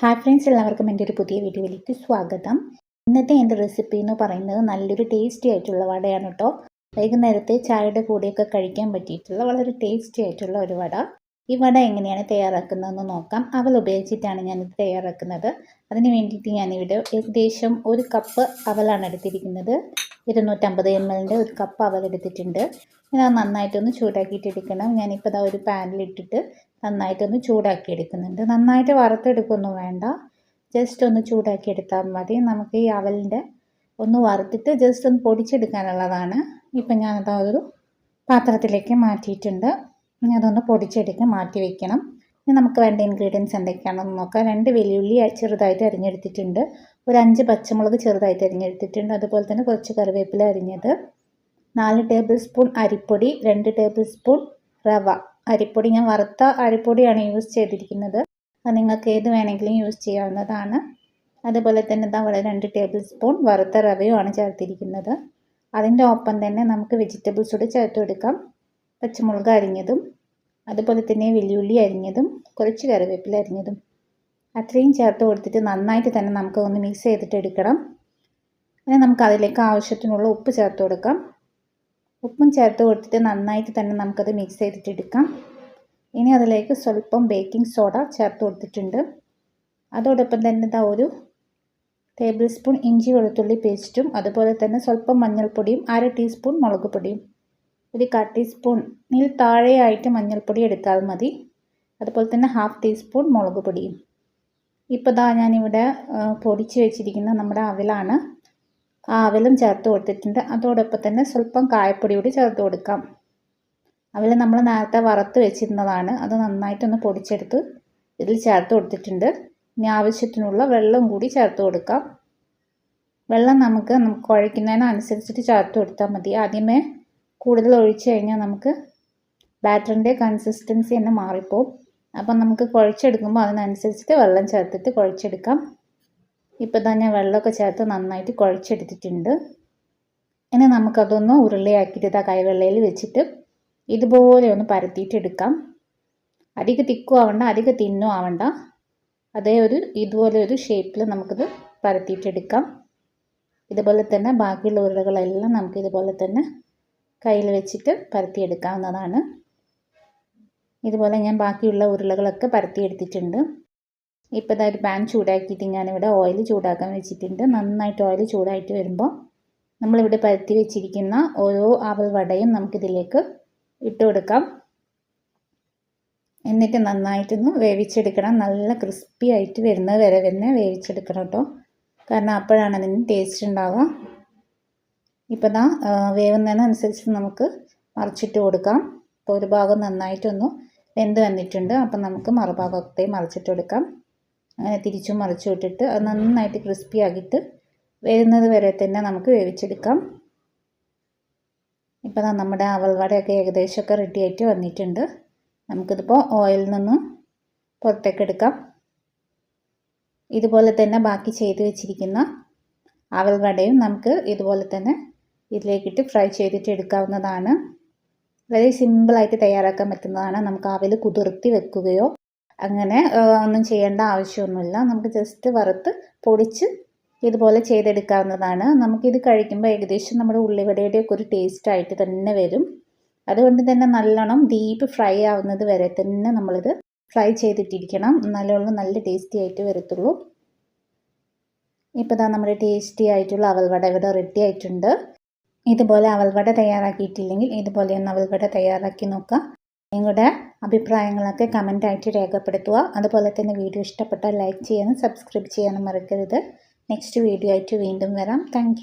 Hi friends എല്ലാവർക്കും എന്റെ ഒരു പുതിയ വീഡിയോയിലേക്ക് സ്വാഗതം. ഇന്നത്തെ എന്റെ റെസിപ്പി എന്ന് പറയുന്നത് നല്ലൊരു ടേസ്റ്റി ആയിട്ടുള്ള വടയാണ് കേട്ടോ വൈകുന്നേരത്തെ ചായയുടെ കൂടെയൊക്കെ കഴിക്കാൻ പറ്റിയിട്ടുള്ള വളരെ ടേസ്റ്റി ആയിട്ടുള്ള ഒരു വട. ഈ വട എങ്ങനെയാണ് തയ്യാറാക്കുന്നതെന്ന് നോക്കാം. അവൽ ഉപയോഗിച്ചിട്ടാണ് ഞാനിത് തയ്യാറാക്കുന്നത്. അതിന് വേണ്ടിയിട്ട് ഞാനിവിടെ ഏകദേശം ഒരു കപ്പ് അവലാണ് എടുത്തിരിക്കുന്നത്. ഇരുന്നൂറ്റമ്പത് എം എല്ലിന്റെ ഒരു കപ്പ് അവൽ എടുത്തിട്ടുണ്ട്. ഞാൻ നന്നായിട്ടൊന്ന് ചൂടാക്കിയിട്ട് എടുക്കണം ഞാനിപ്പോൾ ഇതാ ഒരു പാനിലിട്ടിട്ട് നന്നായിട്ടൊന്ന് ചൂടാക്കി എടുക്കുന്നുണ്ട് നന്നായിട്ട് വറുത്തെടുക്കൊന്നും വേണ്ട. ജസ്റ്റ് ഒന്ന് ചൂടാക്കി എടുത്താൽ മതി. നമുക്ക് ഈ അവലിന്റെ ഒന്ന് വറുത്തിട്ട് ജസ്റ്റ് ഒന്ന് പൊടിച്ചെടുക്കാനുള്ളതാണ്. ഇപ്പം ഞാനത് ഒരു പാത്രത്തിലേക്ക് മാറ്റിയിട്ടുണ്ട്. ഇനി അതൊന്ന് പൊടിച്ചെടുക്ക് മാറ്റി വെക്കണം. ഇനി നമുക്ക് വേണ്ട ഇൻഗ്രീഡിയൻസ് എന്തൊക്കെയാണെന്ന് നോക്കാം. രണ്ട് വെല്ലുള്ളി ചെറുതായിട്ട് അരിഞ്ഞെടുത്തിട്ടുണ്ട്. ഒരു അഞ്ച് പച്ചമുളക് ചെറുതായിട്ട് അരിഞ്ഞെടുത്തിട്ടുണ്ട്. അതുപോലെ തന്നെ കുറച്ച് കറിവേപ്പില അരിഞ്ഞത്. നാല് ടേബിൾ സ്പൂൺ അരിപ്പൊടി രണ്ട് ടേബിൾ സ്പൂൺ റവ. അരിപ്പൊടി ഞാൻ വറുത്ത അരിപ്പൊടിയാണ് യൂസ് ചെയ്തിരിക്കുന്നത്. അത് നിങ്ങൾക്ക് ഏത് വേണമെങ്കിലും യൂസ് ചെയ്യാവുന്നതാണ്. അതുപോലെ തന്നെ ഇതാ വളരെ രണ്ട് ടേബിൾ സ്പൂൺ വറുത്ത റവയുമാണ് ചേർത്തിരിക്കുന്നത്. അതിന്റെ ഒപ്പം തന്നെ നമുക്ക് വെജിറ്റബിൾസ് കൂടി ചേർത്ത് കൊടുക്കാം. പച്ചമുളക് അരിഞ്ഞതും അതുപോലെ തന്നെ വെല്ലുള്ളി അരിഞ്ഞതും കുറച്ച് കറിവേപ്പില അരിഞ്ഞതും. അത്രയും ചേർത്ത് കൊടുത്തിട്ട് നന്നായിട്ട് തന്നെ നമുക്ക് ഒന്ന് മിക്സ് ചെയ്തിട്ട് എടുക്കണം. പിന്നെ നമുക്ക് അതിലേക്ക് ആവശ്യത്തിനുള്ള ഉപ്പ് ചേർത്ത് കൊടുക്കാം. ഉപ്പും ചേർത്ത് കൊടുത്തിട്ട് നന്നായിട്ട് തന്നെ നമുക്കത് മിക്സ് ചെയ്തിട്ട് എടുക്കാം ഇനി അതിലേക്ക് സ്വല്പം ബേക്കിംഗ് സോഡ ചേർത്ത് കൊടുത്തിട്ടുണ്ട്. അതോടൊപ്പം തന്നെ ഇതാ ഒരു ടേബിൾ സ്പൂൺ ഇഞ്ചി വെളുത്തുള്ളി പേസ്റ്റും അതുപോലെ തന്നെ സ്വല്പം മഞ്ഞൾപ്പൊടിയും അര ടീസ്പൂൺ മുളക് പൊടിയും. ഒരു കാ ടീസ്പൂണിൽ താഴെയായിട്ട് മഞ്ഞൾപ്പൊടി എടുത്താൽ മതി. അതുപോലെ തന്നെ ഹാഫ് ടീസ്പൂൺ മുളക് പൊടിയും. ഇപ്പോൾ ദാ ഞാനിവിടെ പൊടിച്ച് വെച്ചിരിക്കുന്ന നമ്മുടെ അവലാണ് അവലും ചേർത്ത് കൊടുത്തിട്ടുണ്ട്. അതോടൊപ്പം തന്നെ സ്വല്പം കായപ്പൊടി കൂടി ചേർത്ത് കൊടുക്കാം. അവൽ നമ്മൾ നേരത്തെ വറുത്ത് വെച്ചിരുന്നതാണ്. അത് നന്നായിട്ടൊന്ന് പൊടിച്ചെടുത്ത് ഇതിൽ ചേർത്ത് കൊടുത്തിട്ടുണ്ട്. ഇനി ആവശ്യത്തിനുള്ള വെള്ളം കൂടി ചേർത്ത് കൊടുക്കാം. വെള്ളം നമുക്ക് നമുക്ക് കുഴയ്ക്കുന്നതിനനുസരിച്ചിട്ട് ചേർത്ത് കൊടുത്താൽ മതി. ആദ്യമേ കൂടുതൽ ഒഴിച്ച് കഴിഞ്ഞാൽ നമുക്ക് ബാറ്ററിന്റെ കൺസിസ്റ്റൻസി തന്നെ മാറിപ്പോവും. അപ്പം നമുക്ക് കുഴച്ചെടുക്കുമ്പോൾ അതിനനുസരിച്ചിട്ട് വെള്ളം ചേർത്തിട്ട് കുഴച്ചെടുക്കാം. ഇപ്പോൾ തന്നെ വെള്ളമൊക്കെ ചേർത്ത് നന്നായിട്ട് കുഴച്ചെടുത്തിട്ടുണ്ട്. ഇനി നമുക്കതൊന്ന് ഉരുളയാക്കിയിട്ട് ആ കൈവെള്ളയിൽ വെച്ചിട്ട് ഇതുപോലെ ഒന്ന് പരത്തിയിട്ടെടുക്കാം അധികം തിക്കും ആവണ്ട അധികം തിന്നും ആവണ്ട. അതേ ഒരു ഇതുപോലെ ഒരു ഷേപ്പിൽ നമുക്കിത് പരത്തിയിട്ടെടുക്കാം ഇതുപോലെ തന്നെ ബാക്കിയുള്ള ഉരുളകളെല്ലാം നമുക്ക് ഇതുപോലെ തന്നെ കയ്യിൽ വെച്ചിട്ട് പരത്തിയെടുക്കാവുന്നതാണ്. ഇതുപോലെ ഞാൻ ബാക്കിയുള്ള ഉരുളകളൊക്കെ പരത്തിയെടുത്തിട്ടുണ്ട്. ഇപ്പോൾ ഇതാ പാൻ ചൂടാക്കിയിട്ട് ഞാനിവിടെ ഓയിൽ ചൂടാക്കാൻ വെച്ചിട്ടുണ്ട്. നന്നായിട്ട് ഓയിൽ ചൂടായിട്ട് വരുമ്പോൾ നമ്മളിവിടെ പരത്തി വെച്ചിരിക്കുന്ന ഓരോ ആവൽ വടയും നമുക്കിതിലേക്ക് ഇട്ട് കൊടുക്കാം. എന്നിട്ട് നന്നായിട്ടൊന്ന് വേവിച്ചെടുക്കണം. നല്ല ക്രിസ്പി ആയിട്ട് വരുന്നത് വരെ തന്നെ വേവിച്ചെടുക്കണം കേട്ടോ. കാരണം അപ്പോഴാണ് അതിന് ടേസ്റ്റ് ഉണ്ടാവുക. ഇപ്പോൾ ദാ വേവുന്നതിനനുസരിച്ച് നമുക്ക് മറിച്ചിട്ട് കൊടുക്കാം. ഇപ്പോൾ ഒരു ഭാഗം നന്നായിട്ടൊന്ന് വെന്ത് വന്നിട്ടുണ്ട്. അപ്പം നമുക്ക് മറുഭാഗത്തെ മറിച്ചിട്ട് കൊടുക്കാം. അങ്ങനെ തിരിച്ചു മറിച്ചു വിട്ടിട്ട് അത് നന്നായിട്ട് ക്രിസ്പി ആക്കിയിട്ട് വരുന്നത് വരെ തന്നെ നമുക്ക് വേവിച്ചെടുക്കാം. ഇപ്പോൾ നമ്മുടെ അവൽവടയൊക്കെ ഏകദേശമൊക്കെ റെഡി ആയിട്ട് വന്നിട്ടുണ്ട്. നമുക്കിതിപ്പോൾ ഓയിലിൽ നിന്ന് പുറത്തേക്ക് എടുക്കാം. ഇതുപോലെ തന്നെ ബാക്കി ചെയ്ത് വെച്ചിരിക്കുന്ന അവൽവടയും നമുക്ക് ഇതുപോലെ തന്നെ ഇതിലേക്കിട്ട് ഫ്രൈ ചെയ്തിട്ട് എടുക്കാവുന്നതാണ്. വളരെ സിമ്പിളായിട്ട് തയ്യാറാക്കാൻ പറ്റുന്നതാണ്. നമുക്ക് അവൽ കുതിർത്തി വെക്കുകയോ അങ്ങനെ ഒന്നും ചെയ്യേണ്ട ആവശ്യമൊന്നുമില്ല. നമുക്ക് ജസ്റ്റ് വറുത്ത് പൊടിച്ച് ഇതുപോലെ ചെയ്തെടുക്കാവുന്നതാണ്. നമുക്കിത് കഴിക്കുമ്പോൾ ഏകദേശം നമ്മുടെ ഉള്ളിവടയുടെയൊക്കെ ഒരു ടേസ്റ്റ് ആയിട്ട് തന്നെ വരും. അതുകൊണ്ട് തന്നെ നല്ലോണം ഡീപ്പ് ഫ്രൈ ആവുന്നത് വരെ തന്നെ നമ്മളിത് ഫ്രൈ ചെയ്തിട്ടിരിക്കണം. നല്ലോണം നല്ല ടേസ്റ്റി ആയിട്ട് വരത്തുള്ളൂ. ഇപ്പോൾ ഇതാ നമ്മുടെ ടേസ്റ്റി ആയിട്ടുള്ള അവൽവട ഇവിടെ റെഡി ആയിട്ടുണ്ട്. ഇതുപോലെ അവൽവട തയ്യാറാക്കിയിട്ടില്ലെങ്കിൽ ഇതുപോലെ ഒന്ന് അവൽവട തയ്യാറാക്കി നോക്കുക നിങ്ങളുടെ അഭിപ്രായങ്ങളൊക്കെ കമന്റായിട്ട് രേഖപ്പെടുത്തുക. അതുപോലെ തന്നെ വീഡിയോ ഇഷ്ടപ്പെട്ടാൽ ലൈക്ക് ചെയ്യാനും സബ്സ്ക്രൈബ് ചെയ്യാനും മറക്കരുത്. നെക്സ്റ്റ് വീഡിയോ ആയിട്ട് വീണ്ടും വരാം. താങ്ക്